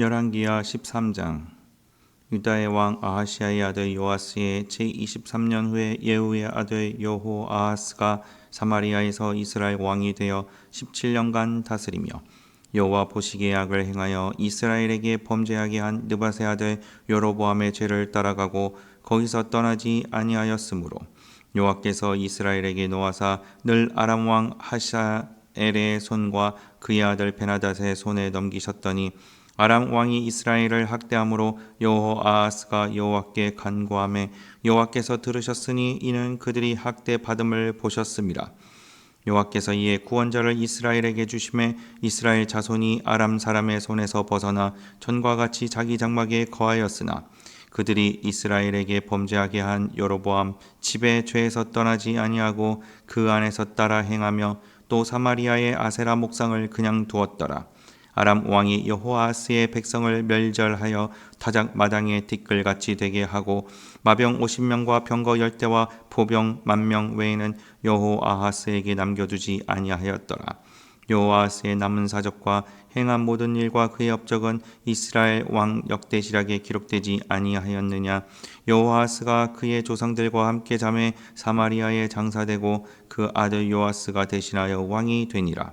열왕기하 13장. 유다의 왕 아하시아의 아들 요아스의 제23년 후에 예후의 아들 여호 아하스가 사마리아에서 이스라엘 왕이 되어 17년간 다스리며 여호와 보시기에 악을 행하여 이스라엘에게 범죄하게 한 느바세 아들 여로보암의 죄를 따라가고 거기서 떠나지 아니하였으므로 여호와께서 이스라엘에게 놓아사 늘 아람 왕 하샤엘의 손과 그의 아들 베나닷의 손에 넘기셨더니 아람 왕이 이스라엘을 학대함으로 여호아하스가 여호와께 간구함에 여호와께서 들으셨으니 이는 그들이 학대 받음을 보셨습니다. 여호와께서 이에 구원자를 이스라엘에게 주심에 이스라엘 자손이 아람 사람의 손에서 벗어나 전과 같이 자기 장막에 거하였으나 그들이 이스라엘에게 범죄하게 한 여로보암 집의 죄에서 떠나지 아니하고 그 안에서 따라 행하며 또 사마리아의 아세라 목상을 그냥 두었더라. 아람 왕이 여호아스의 백성을 멸절하여 타작 마당에 티끌같이 되게 하고 마병 50명과 병거 10대와 포병 만명 외에는 여호아하스에게 남겨두지 아니하였더라. 여호아스의 남은 사적과 행한 모든 일과 그의 업적은 이스라엘 왕 역대시락에 기록되지 아니하였느냐 여호아스가 그의 조상들과 함께 잠에 사마리아에 장사되고 그 아들 요아스가 대신하여 왕이 되니라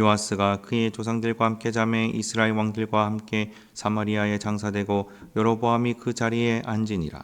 요아스가 그의 조상들과 함께 잠에 이스라엘 왕들과 함께 사마리아에 장사되고 여로보암이 그 자리에 앉으니라.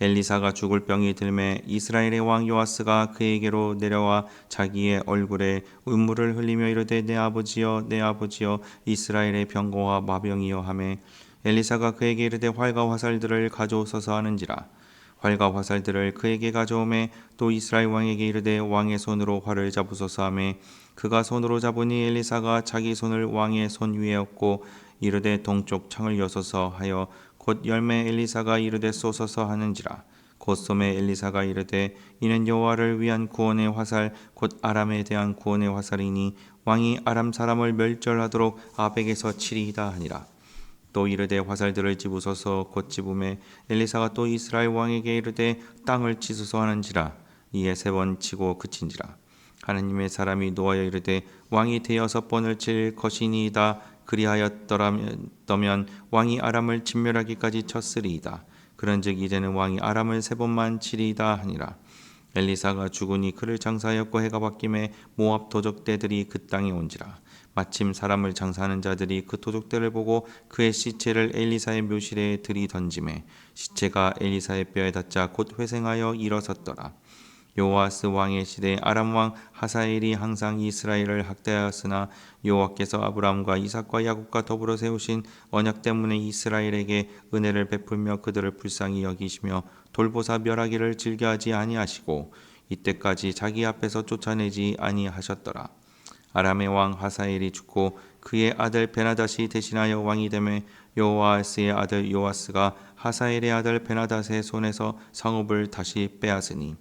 엘리사가 죽을 병이 들매 이스라엘의 왕 요아스가 그에게로 내려와 자기의 얼굴에 눈물을 흘리며 이르되 내 아버지여 내 아버지여 이스라엘의 병거와 마병이여 하매 엘리사가 그에게 이르되 활과 화살들을 가져오소서 하는지라 활과 화살들을 그에게 가져오매 또 이스라엘 왕에게 이르되 왕의 손으로 활을 잡으소서 하매 그가 손으로 잡으니 엘리사가 자기 손을 왕의 손 위에 얹고 이르되 동쪽 창을 여소서 하여 곧 열매 엘리사가 이르되 쏘소서 하는지라. 곧 솜에 엘리사가 이르되 이는 여호와를 위한 구원의 화살 곧 아람에 대한 구원의 화살이니 왕이 아람 사람을 멸절하도록 아벡에서 치리이다 하니라 또 이르되 화살들을 집으소서 곧 집음에 엘리사가 또 이스라엘 왕에게 이르되 땅을 치소서 하는지라. 이에 세 번 치고 그친지라. 하느님의 사람이 노하여 이르되 왕이 대여섯 번을 칠 것이니이다. 그리하였더라면 왕이 아람을 진멸하기까지 쳤으리이다. 그런즉 이제는 왕이 아람을 세 번만 치리이다 하니라 엘리사가 죽으니 그를 장사하였고 해가 바뀜에 모압 도적대들이 그 땅에 온지라. 마침 사람을 장사하는 자들이 그 도적들을 보고 그의 시체를 엘리사의 묘실에 들이던짐에 시체가 엘리사의 뼈에 닿자 곧 회생하여 일어섰더라 요아스 왕의 시대 아람 왕 하사엘이 항상 이스라엘을 학대하였으나 여호와께서 아브라함과 이삭과 야곱과 더불어 세우신 언약 때문에 이스라엘에게 은혜를 베풀며 그들을 불쌍히 여기시며 돌보사 멸하기를 즐겨하지 아니하시고 이때까지 자기 앞에서 쫓아내지 아니하셨더라. 아람의 왕 하사엘이 죽고 그의 아들 베나닷이 대신하여 왕이 되매 여호아스의 아들 요아스가 하사엘의 아들 베나닷의 손에서 성읍을 다시 빼앗으니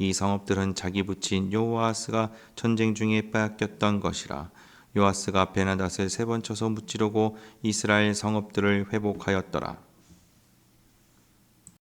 이 성읍들은 자기 붙인 요아스가 전쟁 중에 빼앗겼던 것이라 요아스가 베나닷을 세 번 쳐서 무찌르고 이스라엘 성읍들을 회복하였더라